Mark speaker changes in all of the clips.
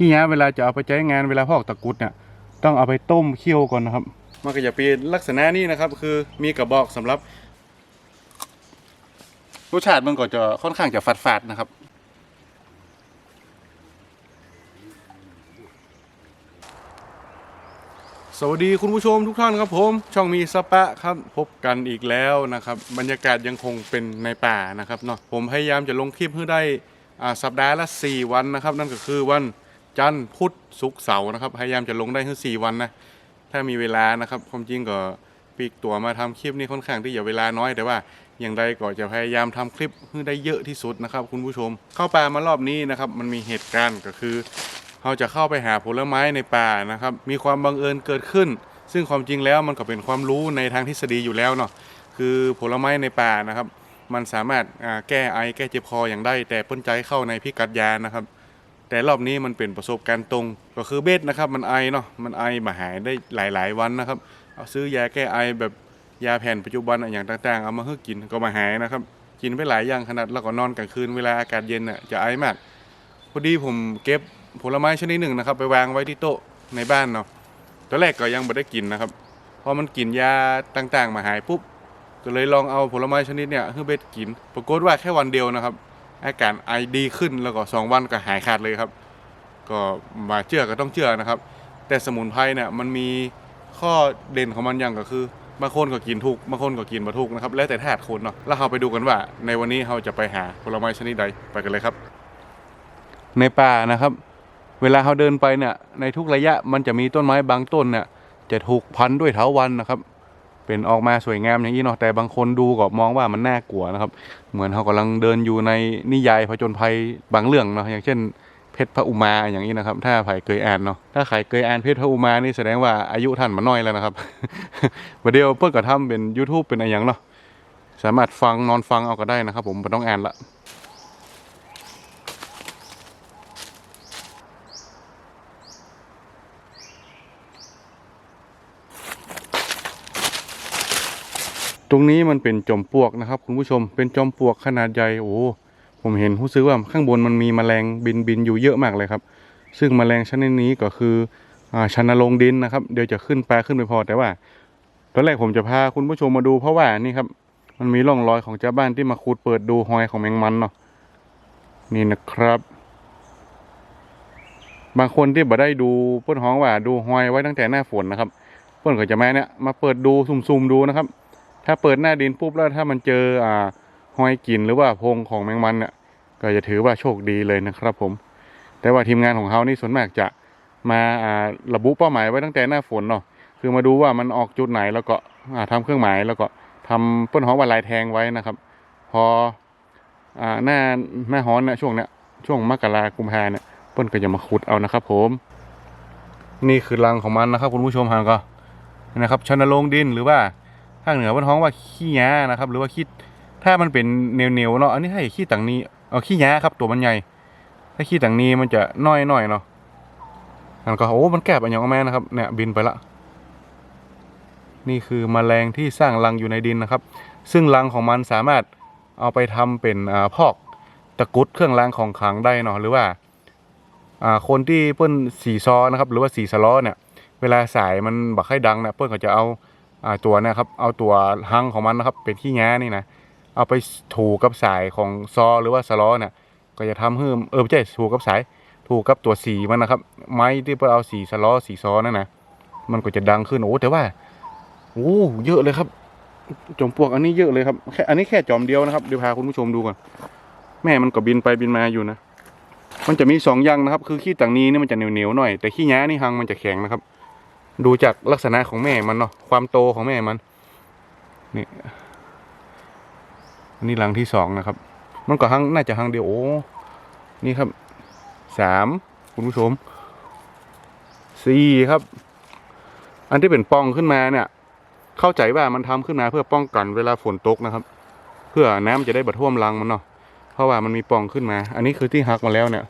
Speaker 1: ขี้ยาเวลาจะเอาไปใช้งานเวลาพอกตะกรุดเนี่ยต้องเอาไปต้มเคี่ยวก่อนนะครับ มันก็จะเป็นลักษณะนี้นะครับ คือมีกระบอกสำหรับรสชาติมันก็จะค่อนข้างจะฝาดๆนะครับสวัสดีคุณผู้ชมทุกท่านครับผม ช่องมีสปะครับพบกันอีกแล้วนะครับ บรรยากาศยังคงเป็นในป่านะครับเนาะผมพยายามจะลงคลิปให้ได้สัปดาห์ละ 4 วันนะครับ นั่นก็คือวัน จันทร์พุธศุกร์เสาร์นะครับ พยายามจะลงได้แค่วันนะ ถ้ามีเวลานะครับ ความจริงก็ปีกตัวมาทำคลิปนี้ค่อนข้างที่จะเวลาน้อยแต่ว่าอย่างไรก็จะพยายามทำคลิปให้ได้เยอะที่สุดนะครับ คุณผู้ชม เข้าป่ามารอบนี้นะครับ มันมีเหตุการณ์ก็คือเราจะเข้าไปหาผลไม้ในป่านะครับ มีความบังเอิญเกิดขึ้น ซึ่งความจริงแล้วมันก็เป็นความรู้ในทางทฤษฎีอยู่แล้วเนาะคือผลไม้ในป่านะครับ มันสามารถแก้ไอแก้เจ็บคออย่างได้ แต่ป้นใจเข้าในพิกัดยานะครับ แต่รอบนี้มันเป็นประสบการณ์ตรง ก็คือเบสนะครับมันไอเนาะมันไอมาหายได้หลาย ๆ วันนะครับ เอาซื้อยาแก้ไอแบบยาแผ่นปัจจุบันอะอย่างต่างๆ เอามาให้กินก็มาหายนะครับ กินไปหลายอย่างขนาดแล้วก็นอนกลางคืนเวลาอากาศเย็นอะจะไอมากพอดีผมเก็บผลไม้ชนิดหนึ่งนะครับ ไปวางไว้ที่โต๊ะในบ้านเนาะตอนแรกก็ยังไม่ได้กินนะครับพอมันกินยาต่างๆ มาหายปุ๊บก็เลยลองเอาผลไม้ชนิดเนี่ยให้เบสกิน ปรากฏว่าแค่วันเดียวนะครับ อาการไอดีขึ้นแล้วก็สองวันก็หายขาดเลยครับ ก็มาเชื่อก็ต้องเชื่อนะครับ แต่สมุนไพรเนี่ยมันมีข้อเด่นของมันอย่างก็คือบางคนก็กินถูกบางคนก็กินมาถูกนะครับ แล้วแต่ธาตุคนเนาะแล้วเราไปดูกันว่า ในวันนี้เราจะไปหาผลไม้ชนิดใดไปกันเลยครับ ในป่านะครับ เวลาเขาเดินไปเนี่ยในทุกระยะมันจะมีต้นไม้บางต้นเนี่ยจะถูกพันด้วยเถาวันนะครับ เป็นออกมาสวยงามอย่างนี้เนาะแต่บางคนดูก็มองว่ามันน่ากลัวนะครับ เหมือนเขากำลังเดินอยู่ในนิยายผจญภัยบางเรื่องเนาะอย่างเช่นเพชรพระอุมาอย่างนี้นะครับ ถ้าใครเคยอ่านเนาะถ้าใครเคยอ่านเพชรพระอุมานี่แสดงว่าอายุท่านมัน้อยแล้วนะครับประเดี๋ยวเพิ่งก็ทำเป็น YouTube เป็นอะไรอย่างเนาะสามารถฟังนอนฟังเอาก็ได้นะครับ ผมไม่ต้องอ่านละ ตรงนี้มันเป็นจอมปลวกนะครับคุณผู้ชมเป็นจอมปลวกขนาดใหญ่โอ้ผมเห็นรู้สึกว่าข้างบนมันมีแมลงบินบินอยู่เยอะมากเลยครับ ซึ่งแมลงชนิดนี้ก็คืออชันลงดินนะครับ เดี๋ยวจะขึ้นแปลขึ้นไปพอแต่ว่าตอนแรกผมจะพาคุณผู้ชมมาดูเพราะว่านี่ครับ มันมีร่องรอยของเจ้าบ้านที่มาขุดเปิดดูหอยของแมงมันเนาะนี่นะครับ บางคนที่บ่ได้ดูเปิ้นฮ้องว่าดูหอยไว้ตั้งแต่หน้าฝนนะครับเปิ้นก็จะมาเนี่ยมาเปิดดูซุ่มๆดูนะครับ ถ้าเปิดหน้าดินปุ๊บแล้วถ้ามันเจออ่าหอยกินหรือว่าโพรงของแมงมันเนี่ยก็จะถือว่าโชคดีเลยนะครับผม แต่ว่าทีมงานของเขานี่ส่วนมากจะมาอ่าระบุเป้าหมายไว้ตั้งแต่หน้าฝนเนาะคือมาดูว่ามันออกจุดไหนแล้วก็อ่าทำเครื่องหมายแล้วก็ทำเปิ้นฮ้อว่าลายแทงไว้นะครับ พออ่าหน้าหน้าฮ้อนเนี่ยช่วงเนี้ยช่วงมกรากุมภาเนี่ยเปิ้นก็จะมาขุดเอานะครับ ผม นี่คือรังของมันนะครับ คุณผู้ชมหางก็นะครับชนโรงดินหรือว่าาคเหนือมันท้องว่าขี้ยานะครับ หรือว่าขี้ถ้ามันเป็นเหนียวๆเนาะอันนี้ให้ขี้ต่างนี้เอาขี้ยาครับ ตัวมันใหญ่ ถ้าขี้ต่างนี้มันจะน้อยๆเนาะอันก็โอ้มันแกบอันย่างออกมานะครับเนี่ยบินไปละ นี่คือมแมลงที่สร้างรังอยู่ในดินนะครับ ซึ่งรังของมันสามารถเอาไปทำเป็นอ่าพอกตะกุดเครื่องรางของขลังได้เนาะหรือว่าอ่าคนที่เปิ้นสีซอนะครับ หรือว่าสีสล้อเนี่ย เวลาสายมันบักให้ดังนี่ยเปิ้นก็จะเอา ตัวเนะครับเอาตัวหังของมันนะครับเป็นขี้แง้นี่นะเอาไปถูกับสายของซอหรือว่าสล้อเนี่ยก็จะทำให้เออไม่ใช่ถูกับสายถูกับตัวสีมันนะครับ ไม้ที่เพื่อเอาสีสล้อสีซอนั่นนะมันก็จะดังขึ้นโอ้แต่ว่าโอ้เยอะเลยครับ จอมปลวกอันนี้เยอะเลยครับแค่อันนี้แค่จอมเดียวนะครับเดี๋ยวพาคุณผู้ชมดูก่อนแม่มันก็บินไปบินมาอยู่นะมันจะมีสองอย่างนะครับ คือขี้ต่างนี้นี่มันจะเหนียวๆหน่อยแต่ขี้แง้นี่หังมันจะแข็งนะครับ ดูจากลักษณะของแม่มันเนาะความโตของแม่มัน นี่อันนี้หลังที่สองนะครับ มันก็หังน่าจะหังเดียวโอ้นี่ครับสามคุณผู้ชมสี่ครับ อันที่เป็นป้องขึ้นมาเนี่ย เข้าใจว่ามันทำขึ้นมาเพื่อป้องกันเวลาฝนตกนะครับ เพื่อน้ำจะได้บัดท่วมรังมันเนาะเพราะว่ามันมีป่องขึ้นมา อันนี้คือที่หักมาแล้วเนี่ย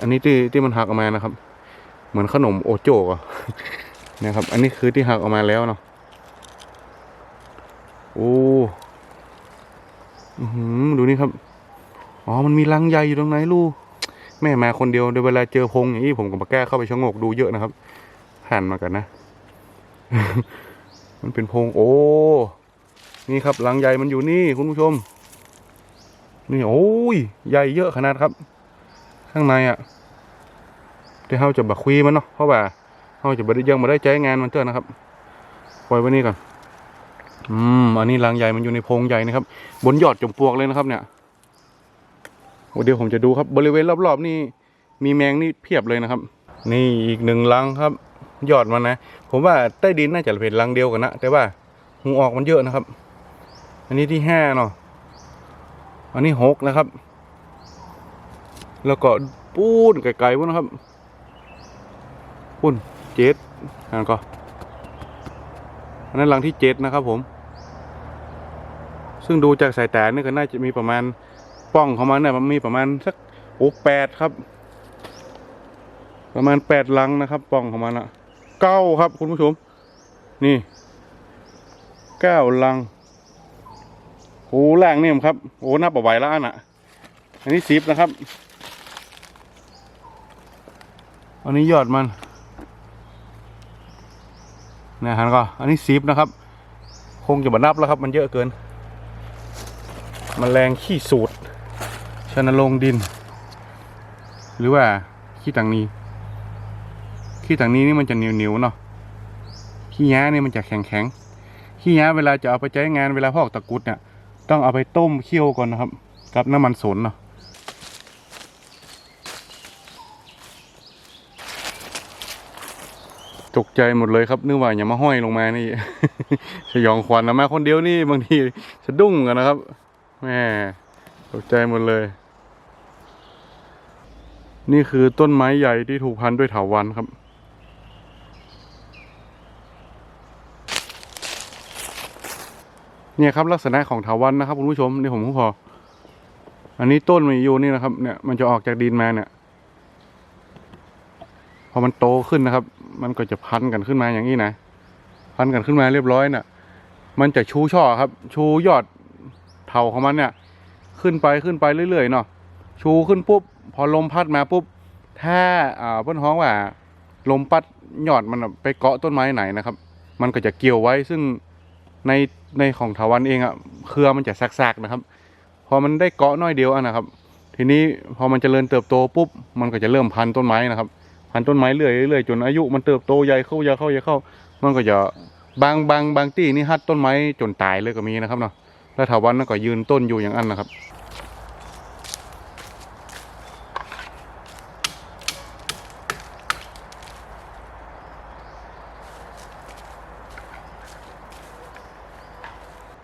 Speaker 1: อันนี้ที่ที่มันหักออกมานะครับ เหมือนขนมโอโจกอะนะครับ อันนี้คือที่หักออกมาแล้วเนาะโอ้หือดูนี่ครับ อ๋อ มันมีรังใหญ่อยู่ตรงไหนลูก แม่มาคนเดียวโดยเวลาเจอพงอย่างนี้ผมก็มาแก้เข้าไปชะงกดูเยอะนะครับผ่นมากันนะ มันเป็นพง โอ้ นี่ครับรังใหญ่มันอยู่นี่คุณผู้ชม นี่โอ้ย ใหญ่เยอะขนาดครับ ข้างในอะ่ะ แต่เราจะบักคุยมันเนาะเพราะว่าเราจะบ่ได้ยังมาได้ใจงานมันเจอนะครับปล่อยไว้นี่ก่อนอืมอันนี้รังใหญ่มันอยู่ในโพรงใหญ่นะครับ บนยอดจมปลวกเลยนะครับ เนี่ยเดี๋ยวผมจะดูครับ บริเวณรอบๆนี่มีแมงนี่เพียบเลยนะครับ นี่อีกหนึ่งรังครับ ยอดมันนะ ผมว่าใต้ดินน่าจะเป็นรังเดียวกันนะแต่ว่าหูออกมันเยอะนะครับ อันนี้ที่ห้าเนาะอันนี้หกนะครับ แล้วก็ปูนไกลๆพวกนะครับ ปูนเจ็ดอันก็อันนั้นรังที่เจ็ดนะครับผม ซึ่งดูจากสายตานี่ก็น่าจะมีประมาณป้องของมันเนี่ยมันมีประมาณสักโอ้แปดครับ ประมาณแปดลังนะครับ ป้องของมันอะเก้าครับคุณผู้ชม นี่เก้าลังโอ้แรงเนี่ยครับ โอ้นับเอาไว้แล้วอันอะ อันนี้สิบนะครับ อันนี้ยอดมัน นะฮะก็อันนี้สิบนะครับ คงจะบันับแล้วครับ มันเยอะเกินมแมลงขี้สูตรชนลงดิน หรือว่าขี้ตังนี้ ขี้ตังนี้นี่มันจะเหนียวเหนียวๆเนาะขี้ย้านี่มันจะแข็งแข็งๆขี้ย้าเวลาจะเอาไปใช้งานเวลาพอกตะกุดเนี่ยต้องเอาไปต้มเคี่ยวก่อนนะครับ กับน้ำมันสนเนาะ ตกใจหมดเลยครับนึกว่าอย่ามาห้อยลงมานี่ สยองขวัญนะมาคนเดียวนี่บางทีสะดุ้งกันนะครับแม่ตกใจหมดเลย นี่คือต้นไม้ใหญ่ที่ถูกพันด้วยเถาวัลย์ครับเนี่ยครับลักษณะของเถาวัลย์นะครับคุณผู้ชมนี่ผมก็พอ อันนี้ต้นมันอยู่นี่นะครับ เนี่ยมันจะออกจากดินมาเนี่ย พอมันโตขึ้นนะครับ มันก็จะพันกันขึ้นมาอย่างนี้นะ พันกันขึ้นมาเรียบร้อยน่ะ มันจะชูช่อครับ ชูยอดเถาของมันเนี่ย ขึ้นไปขึ้นไปเรื่อยๆเนาะ ชูขึ้นปุ๊บ พอลมพัดมาปุ๊บ ถ้าอ่าเพื่อนฮ้องว่าลมพัดยอดมันไปเกาะต้นไม้ไหนนะครับ มันก็จะเกี่ยวไว้ซึ่งในในของเถาวันเองอะเครือมันจะซากๆนะครับ พอมันได้เกาะน้อยเดียวอะนะครับ ทีนี้พอมันจเจริญเติบโตปุ๊บ มันก็จะเริ่มพันต้นไม้นะครับ พันต้นไม้เรื่อยๆเรื่อยจนอายุมันเติบโตใหญ่เข้าใหญ่เข้าใหญ่เข้า มันก็จะบางบางบางที่นี่ฮัดต้นไม้จนตายเลยก็มีนะครับเนาะแล้วถาวันนั่นก็ยืนต้นอยู่อย่างนั้นนะครับ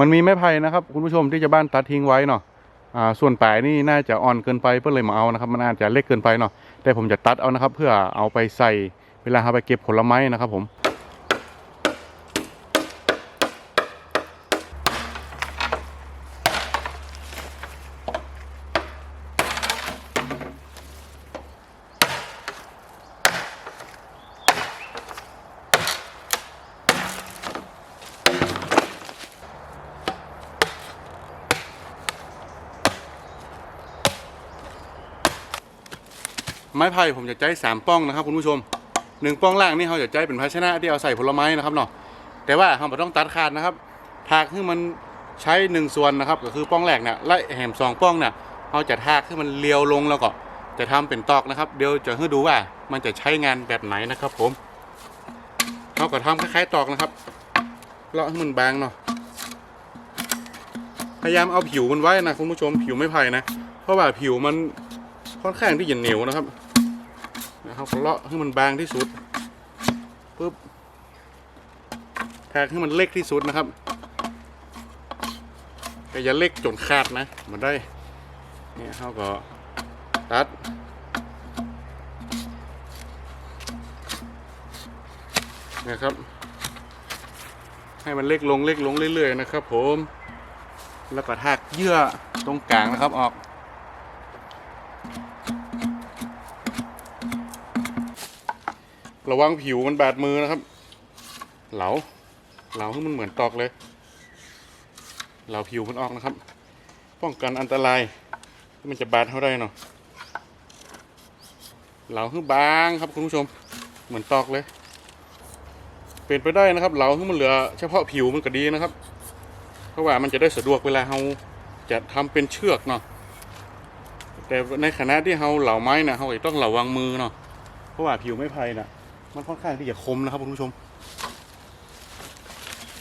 Speaker 1: มันมีไม้ไผ่นะครับคุณผู้ชมที่จะบ้านตัดทิ้งไว้เนาะ ส่วนปลายนี่น่าจะอ่อนเกินไปเพื่อเลยมาเอานะครับ มันอาจจะเล็กเกินไปเนาะแต่ผมจะตัดเอานะครับ เพื่อเอาไปใส่เวลาเอาไปเก็บผลไม้นะครับผม ไม้ไผ่ผมจะใช้สามป้องนะครับคุณผู้ชมหนึ่งป้องล่างนี่เขาจะใช้เป็นภาชนะที่เอาใส่ผลไม้นะครับเนาะแต่ว่าเราไม่ต้องตัดขาดนะครับทากให้มันใช้หนึ่งส่วนนะครับ ก็คือป้องแรกเนี่ยและแหมสองป้องเนี่ยเราจะทากให้มันเลียวลงแล้วก็จะทำเป็นตอกนะครับ เดี๋ยวจะให้ดูว่ามันจะใช้งานแบบไหนนะครับ ผมเราก็ทำคล้ายๆตอกนะครับเลาะให้มันบางเนาะพยายามเอาผิวมันไว้นะคุณผู้ชมผิวไม่ไผ่นะ เพราะว่าผิวมันค่อนข้างที่จะเหนียวนะครับ นะครับเลาะให้มันบางที่สุดปุ๊บแทกให้มันเล็กที่สุดนะครับแต่อย่าเล็กจนขาดนะมันได้เนี่ยเขาก็ตัดเนี่ยครับ ให้มันเล็กลงเล็กลงเรื่อยๆนะครับ ผม แล้วก็ทากเยื่อตรงกลางนะครับออก ระวังผิวมันบาดมือนะครับ เหลา เหลาให้มันเหมือนตอกเลย เหลาผิวมันออกนะครับ ป้องกันอันตรายมันจะบาดเขาได้เนาะ เหลาคือบางครับคุณผู้ชม เหมือนตอกเลย เป็นไปได้นะครับ เหลาคือมันเหลือเฉพาะผิวมันก็ดีนะครับ เพราะว่ามันจะได้สะดวกเวลาเราจะทำเป็นเชือกเนาะแต่ในขณะที่เราเหลาไม้นะเราต้องระวังมือเนาะเพราะว่าผิวไม้ไผ่น่ะ มันค่อนข้างที่จะคมนะครับคุณผู้ชม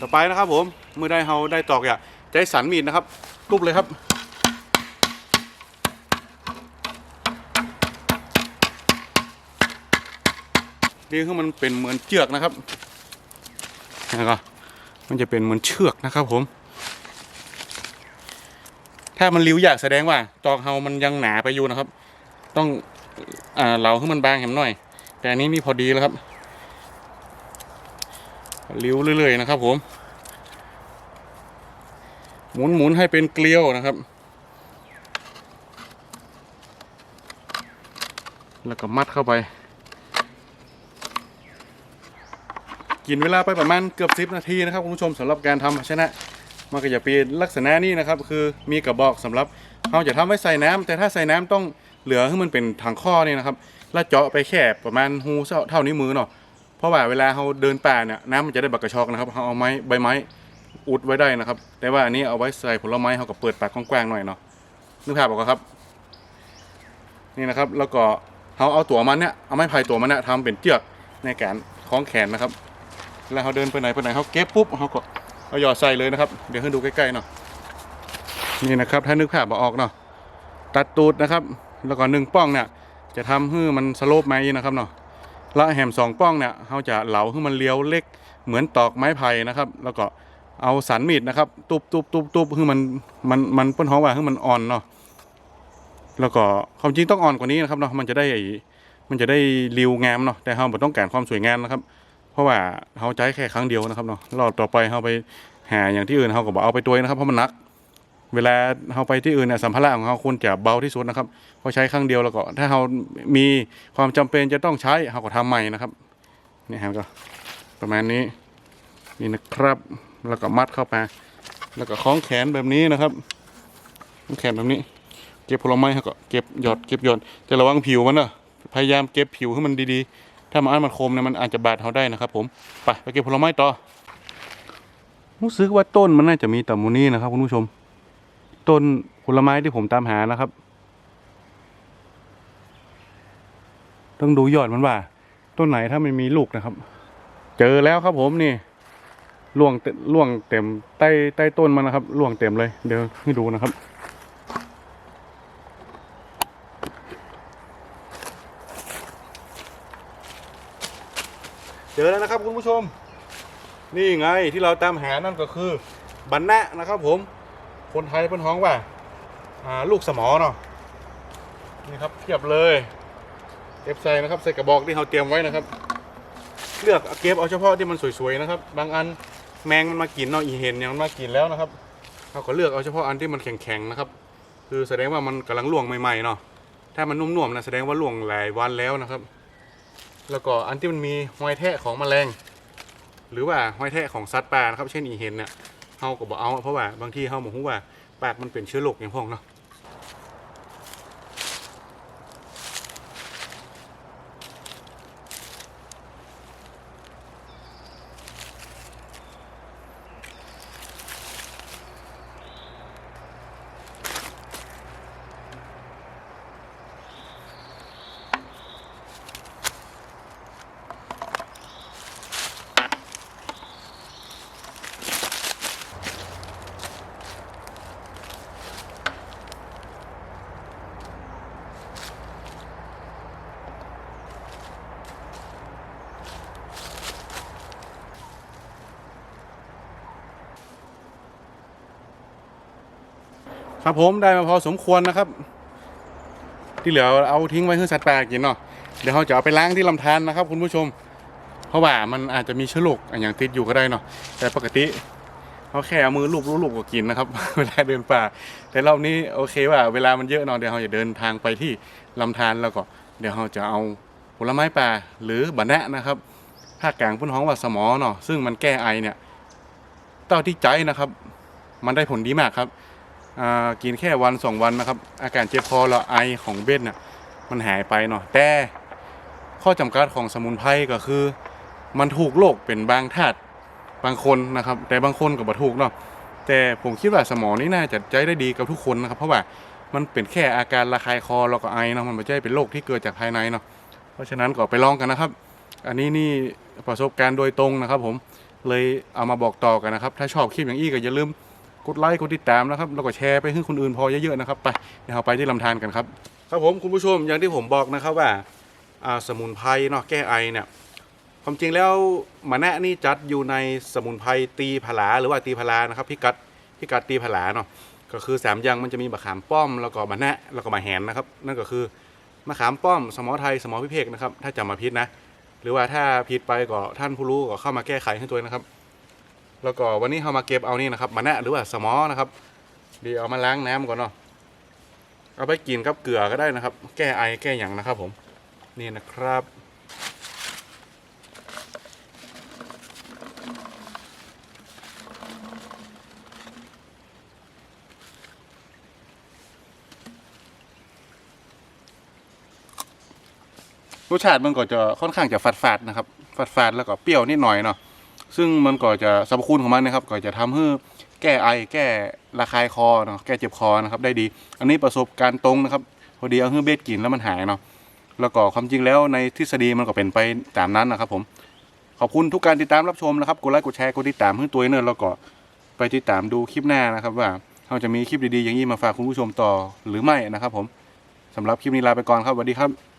Speaker 1: ต่อไปนะครับผมเมื่อได้เราได้ตอกอย่าใช้สันมีดนะครับทุบเลยครับนี่คือมันเป็นเหมือนเชือกนะครับแล้วก็มันจะเป็นเหมือนเชือกนะครับผม ถ้ามันริ้วอยากแสดงว่า ตอกเฮามันยังหนาไปอยู่นะครับ ต้องอ่าเหลาให้มันบางแหมหน่อย แต่อันนี้มีพอดีแล้วครับริ้วเรื่อยๆนะครับผม หมุนหมุนให้เป็นเกลียวนะครับ แล้วก็มัดเข้าไป กินเวลาไปประมาณเกือบสิบนาทีนะครับคุณผู้ชมสำหรับการทำภาชนะมันก็จะเป็นลักษณะนี้นะครับคือมีกระบอกสำหรับเราจะทำไว้ใส่น้ำแต่ถ้าใส่น้ำต้องเหลือให้มันเป็นถังข้อนี่นะครับ แล้วเจาะไปแค่ประมาณหูเท่านิ้วมือเนาะเพราะว่าเวลาเราเดินป่าเนี่ยน้ำมันจะได้บักกระชอกนะครับเราเอาไม้ใบไม้อุดไว้ได้นะครับ แต่ว่าอันนี้เอาไว้ใส่ผลไม้เราก็เปิดปากกว้างๆหน่อยเนาะนึกภาพออกครับ นี่นะครับแล้วก็เราเอาตัวมันเนี่ยเอาไม้ไผ่ตัวมันเนี่ยทำเป็นเชือกในการคล้องแขนนะครับ แล้วเขาเดินไปไหนไปไหนเขาเก็บปุ๊บเขาก็เอาหยอดใส่เลยนะครับ เดี๋ยวให้ดูใกล้ๆเนาะนี่นะครับถ้านึกภาพบ่ออกเนาะตัดตูดนะครับ แล้วก็หนึ่งป้องเนี่ย จะทำให้มันสโลปไหมนะครับเนาะและแหมสองป้องเนี่ยเขาจะเหลาให้มันเลี้ยวเล็กเหมือนตอกไม้ไผ่นะครับ แล้วก็เอาสันมีดนะครับตุบตุบตุบตุบให้มันมันมันเปิ้นห้องว่าให้มันอ่อนเนาะแล้วก็ความจริงต้องอ่อนกว่านี้นะครับเนาะมันจะได้มันจะได้ริวงามเนาะแต่เราบ่ต้องการความสวยงามนะครับ เพราะว่าเขาใช้แค่ครั้งเดียวนะครับเนาะรอบต่อไปเขาไปหาอย่างที่อื่นเขาก็บอกเอาไปตัวนะครับเพราะมันนัก เวลาเขาไปที่อื่นเนี่ยสัมภาระของเขาควรจะเบาที่สุดนะครับเพราะใช้ครั้งเดียวแล้วก็ ถ้าเขามีความจำเป็นจะต้องใช้เขาก็ทำใหม่นะครับนี่ครับก็ประมาณนี้นี่นะครับแล้วก็มัดเข้าไปแล้วก็คล้องแขนแบบนี้นะครับคล้องแขนแบบนี้ เก็บผลไม้เขาก็เก็บหยอดเก็บหยอดจะระวังผิวมันเนอะพยายามเก็บผิวให้มันดีๆ ถ้ามันอันมันคมเนี่ยมันอาจจะบาดเขาได้นะครับ ผมไปไปเก็บผลไม้ต่อรู้สึกว่าต้นมันน่าจะมีแต่มูนี่นะครับคุณผู้ชม ต้นผลไม้ที่ผมตามหานะครับ ต้องดูยอดมันว่า ต้นไหนถ้ามันมีลูกนะครับ เจอแล้วครับผมนี่ล่วงเตล่วงเต็มใต้ใต้ต้นมันนะครับล่วงเต็มเลย เดี๋ยวให้ดูนะครับ เจอแล้วนะครับคุณผู้ชม นี่ไงที่เราตามหานั่นก็คือบันนะนะครับผม คนไทยเป็นฮ้องว่าอ่าลูกสมอเนาะนี่ครับเทียบเลยเก็บใส่นะครับใส่กระบอกที่เราเตรียมไว้นะครับ เลือกเก็บเอาเฉพาะที่มันสวยๆนะครับ บางอันแมงมันมากินเนาะอีเห็นเนี่ยมันมากินแล้วนะครับเราก็เลือกเอาเฉพาะอันที่มันแข็งๆนะครับ คือแสดงว่ามันกำลังล่วงใหม่ๆเนาะถ้ามันนุ่มๆนะแสดงว่าล่วงหลายวันแล้วนะครับ แล้วก็อันที่มันมีหอยแทะของแมลง หรือว่าหอยแทะของสัตว์ป่านะครับ เช่นอีเห็นเนี่ย เฮาก็บอกเอา เพราะว่าบางทีเฮาบอกว่าปากมันเป็นเชื้อโรคอย่างพองเนาะ ครับผมได้มาพอสมควรนะครับ ที่เหลือเอาทิ้งไว้ให้สัตว์ป่ากินเนาะเดี๋ยวเราจะเอาไปล้างที่ลำธารนะครับ คุณผู้ชม เพราะว่ามันอาจจะมีเชื้อโรคอย่างติดอยู่ก็ได้เนาะแต่ปกติเขาแค่เอามือลูบๆลูบก็กินนะครับ เวลาเดินป่า แต่รอบนี้โอเคว่า เวลามันเยอะเนาะเดี๋ยวเราจะเดินทางไปที่ลำธารแล้วก็ เดี๋ยวเราจะเอาผลไม้ป่าหรือบะแนะนะครับภาคกลางพุ่นห้องว่าสมอเนาะซึ่งมันแก้ไอเนี่ยเต้าที่ใจนะครับ มันได้ผลดีมากครับ กินแค่วันสองวันนะครับ อาการเจ็บคอและไอของเบ็ดน่ะมันหายไปเนาะแต่ข้อจำกัดของสมุนไพรก็คือ มันถูกโรคเป็นบางธาตุบางคนนะครับ แต่บางคนก็บ่ถูกเนาะแต่ผมคิดว่าสมองนี่น่าจะใจได้ดีกับทุกคนนะครับ เพราะว่ามันเป็นแค่อาการระคายคอแล้วก็ไอเนาะมันไม่ใช่เป็นโรคที่เกิดจากภายในเนาะเพราะฉะนั้นก็ไปลองกันนะครับ อันนี้นี่ประสบการณ์โดยตรงนะครับ ผมเลยเอามาบอกต่อกันนะครับ ถ้าชอบคลิปอย่างอี้ก็อย่าลืม กดไลค์กดติดตามนะครับแล้วก็แชร์ไปให้คนอื่นพอเยอะๆนะครับไปเดี๋ยวเราไปที่ลำธารกันครับครับผมคุณผู้ชมอย่างที่ผมบอกนะครับว่าสมุนไพรเนาะแก้ไอเนี่ยความจริงแล้วมะแนะนี่จัดอยู่ในสมุนไพรตีผลาหรือว่าตีผลานะครับพิกัดพิกัดตีผลาเนาะก็คือสามอย่างมันจะมีมะขามป้อมแล้วก็มะแนะแล้วก็มะแหนนะครับนั่นก็คือมะขามป้อม สมอไทยสมอพิเภกนะครับถ้าจำมาพิษนะ หรือว่าถ้าผิดไปก็ท่านผู้รู้ก็เข้ามาแก้ไขให้ตัวเองนะครับ แล้วก็วันนี้เรามาเก็บเอานี่นะครับมะแนะหรือว่าสมอนะครับดีเอามาล้างน้ำก่อนเนาะเอาไปกินกับเกลือก็ได้นะครับ แก้ไอแก้อย่างนะครับ ผมนี่นะครับรสชาติมันก็จะค่อนข้างจะฝาดๆนะครับฝาดๆแล้วก็เปรี้ยวนิดหน่อยเนาะ ซึ่งมันก็จะสรรพคุณของมันนะครับ ก็จะทำให้แก้ไอแก้ระคายคอเนาะแก้เจ็บคอนะครับได้ดี อันนี้ประสบการณ์ตรงนะครับ พอดีเอาให้เบสกินแล้วมันหายเนาะแล้วก็ความจริงแล้วในทฤษฎีมันก็เป็นไปตามนั้นนะครับผมขอบคุณทุกการติดตามรับชมนะครับ กดไลค์กดแชร์กดติดตามให้ตัวเนอร์แล้วก็ไปติดตามดูคลิปหน้านะครับ ว่าเราจะมีคลิปดีๆอย่างนี้มาฝากคุณผู้ชมต่อหรือไม่นะครับ ผมสำหรับคลิปนี้ลาไปก่อนครับสวัสดีครับ